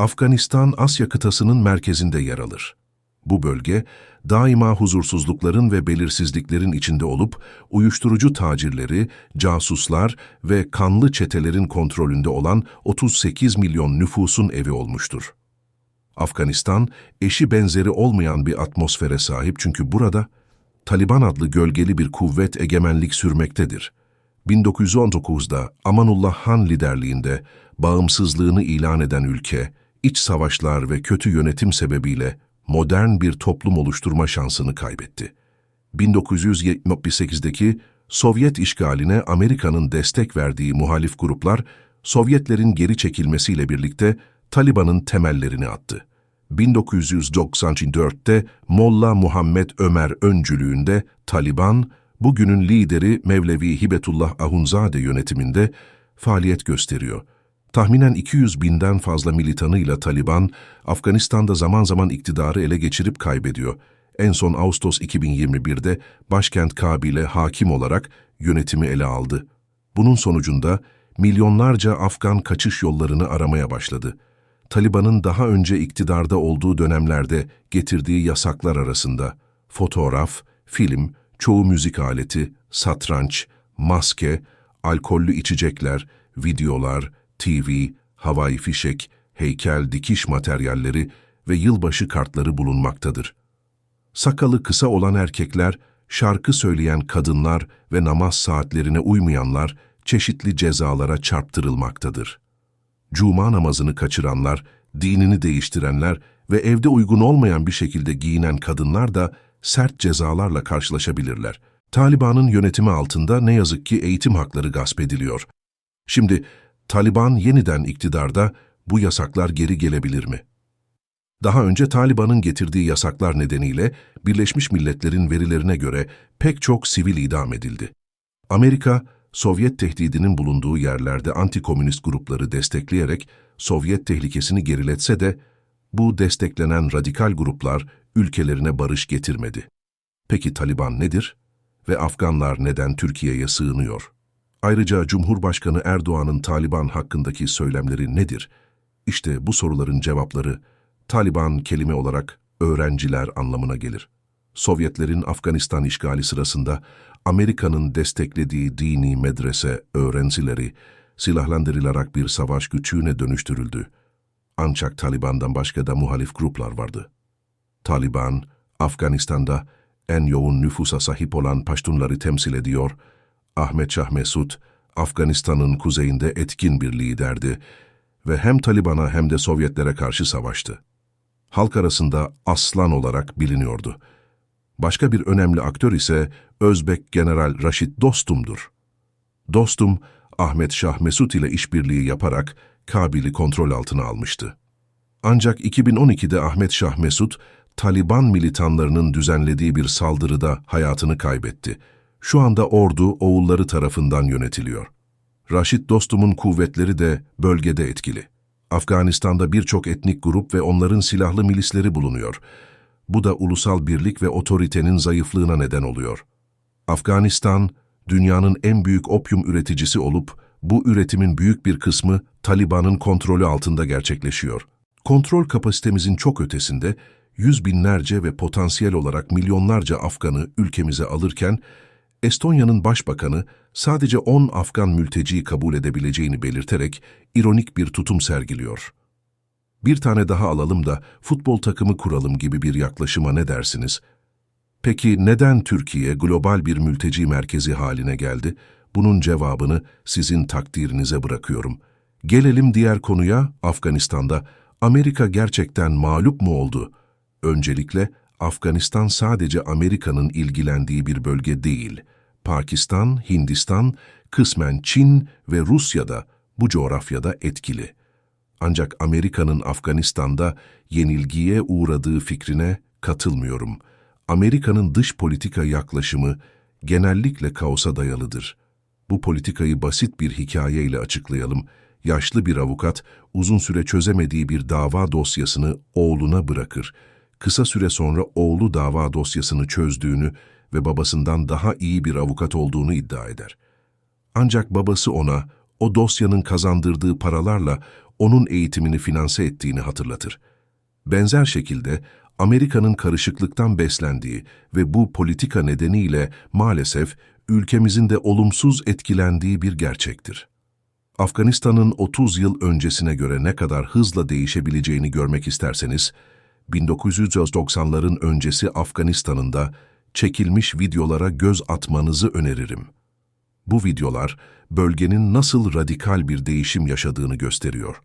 Afganistan Asya kıtasının merkezinde yer alır. Bu bölge, daima huzursuzlukların ve belirsizliklerin içinde olup, uyuşturucu tacirleri, casuslar ve kanlı çetelerin kontrolünde olan 38 milyon nüfusun evi olmuştur. Afganistan, eşi benzeri olmayan bir atmosfere sahip çünkü burada Taliban adlı gölgeli bir kuvvet egemenlik sürmektedir. 1919'da Amanullah Han liderliğinde bağımsızlığını ilan eden ülke, iç savaşlar ve kötü yönetim sebebiyle modern bir toplum oluşturma şansını kaybetti. 1978'deki Sovyet işgaline Amerika'nın destek verdiği muhalif gruplar, Sovyetlerin geri çekilmesiyle birlikte Taliban'ın temellerini attı. 1994'te Molla Muhammed Ömer öncülüğünde Taliban, bugünün lideri Mevlevi Hibetullah Ahunzade yönetiminde faaliyet gösteriyor. Tahminen 200 binden fazla militanıyla Taliban, Afganistan'da zaman zaman iktidarı ele geçirip kaybediyor. En son Ağustos 2021'de başkent Kabil'e hakim olarak yönetimi ele aldı. Bunun sonucunda milyonlarca Afgan kaçış yollarını aramaya başladı. Taliban'ın daha önce iktidarda olduğu dönemlerde getirdiği yasaklar arasında fotoğraf, film, çoğu müzik aleti, satranç, maske, alkollü içecekler, videolar, TV, havai fişek, heykel, dikiş materyalleri ve yılbaşı kartları bulunmaktadır. Sakalı kısa olan erkekler, şarkı söyleyen kadınlar ve namaz saatlerine uymayanlar çeşitli cezalara çarptırılmaktadır. Cuma namazını kaçıranlar, dinini değiştirenler ve evde uygun olmayan bir şekilde giyinen kadınlar da sert cezalarla karşılaşabilirler. Taliban'ın yönetimi altında ne yazık ki eğitim hakları gasp ediliyor. Şimdi Taliban yeniden iktidarda bu yasaklar geri gelebilir mi? Daha önce Taliban'ın getirdiği yasaklar nedeniyle Birleşmiş Milletler'in verilerine göre pek çok sivil idam edildi. Amerika, Sovyet tehdidinin bulunduğu yerlerde antikomünist grupları destekleyerek Sovyet tehlikesini geriletse de bu desteklenen radikal gruplar ülkelerine barış getirmedi. Peki Taliban nedir? Ve Afganlar neden Türkiye'ye sığınıyor? Ayrıca Cumhurbaşkanı Erdoğan'ın Taliban hakkındaki söylemleri nedir? İşte bu soruların cevapları Taliban kelime olarak öğrenciler anlamına gelir. Sovyetlerin Afganistan işgali sırasında Amerika'nın desteklediği dini medrese öğrencileri silahlandırılarak bir savaş gücüne dönüştürüldü. Ancak Taliban'dan başka da muhalif gruplar vardı. Taliban, Afganistan'da en yoğun nüfusa sahip olan Paştunları temsil ediyor. Ahmet Şah Mesud, Afganistan'ın kuzeyinde etkin bir liderdi ve hem Taliban'a hem de Sovyetlere karşı savaştı. Halk arasında aslan olarak biliniyordu. Başka bir önemli aktör ise Özbek General Raşit Dostum'dur. Dostum, Ahmet Şah Mesut ile işbirliği yaparak Kabil'i kontrol altına almıştı. Ancak 2012'de Ahmet Şah Mesut, Taliban militanlarının düzenlediği bir saldırıda hayatını kaybetti. Şu anda ordu oğulları tarafından yönetiliyor. Raşit Dostum'un kuvvetleri de bölgede etkili. Afganistan'da birçok etnik grup ve onların silahlı milisleri bulunuyor. Bu da ulusal birlik ve otoritenin zayıflığına neden oluyor. Afganistan, dünyanın en büyük opyum üreticisi olup, bu üretimin büyük bir kısmı Taliban'ın kontrolü altında gerçekleşiyor. Kontrol kapasitemizin çok ötesinde, yüz binlerce ve potansiyel olarak milyonlarca Afgan'ı ülkemize alırken, Estonya'nın başbakanı sadece 10 Afgan mülteciyi kabul edebileceğini belirterek ironik bir tutum sergiliyor. Bir tane daha alalım da futbol takımı kuralım gibi bir yaklaşıma ne dersiniz? Peki neden Türkiye global bir mülteci merkezi haline geldi? Bunun cevabını sizin takdirinize bırakıyorum. Gelelim diğer konuya, Afganistan'da. Amerika gerçekten mağlup mu oldu? Öncelikle Afganistan sadece Amerika'nın ilgilendiği bir bölge değil. Pakistan, Hindistan, kısmen Çin ve Rusya da bu coğrafyada etkili. Ancak Amerika'nın Afganistan'da yenilgiye uğradığı fikrine katılmıyorum. Amerika'nın dış politika yaklaşımı genellikle kaosa dayalıdır. Bu politikayı basit bir hikayeyle açıklayalım. Yaşlı bir avukat uzun süre çözemediği bir dava dosyasını oğluna bırakır. Kısa süre sonra oğlu dava dosyasını çözdüğünü ve babasından daha iyi bir avukat olduğunu iddia eder. Ancak babası ona o dosyanın kazandırdığı paralarla onun eğitimini finanse ettiğini hatırlatır. Benzer şekilde Amerika'nın karışıklıktan beslendiği ve bu politika nedeniyle maalesef ülkemizin de olumsuz etkilendiği bir gerçektir. Afganistan'ın 30 yıl öncesine göre ne kadar hızla değişebileceğini görmek isterseniz, 1990'ların öncesi Afganistan'ın da çekilmiş videolara göz atmanızı öneririm. Bu videolar bölgenin nasıl radikal bir değişim yaşadığını gösteriyor.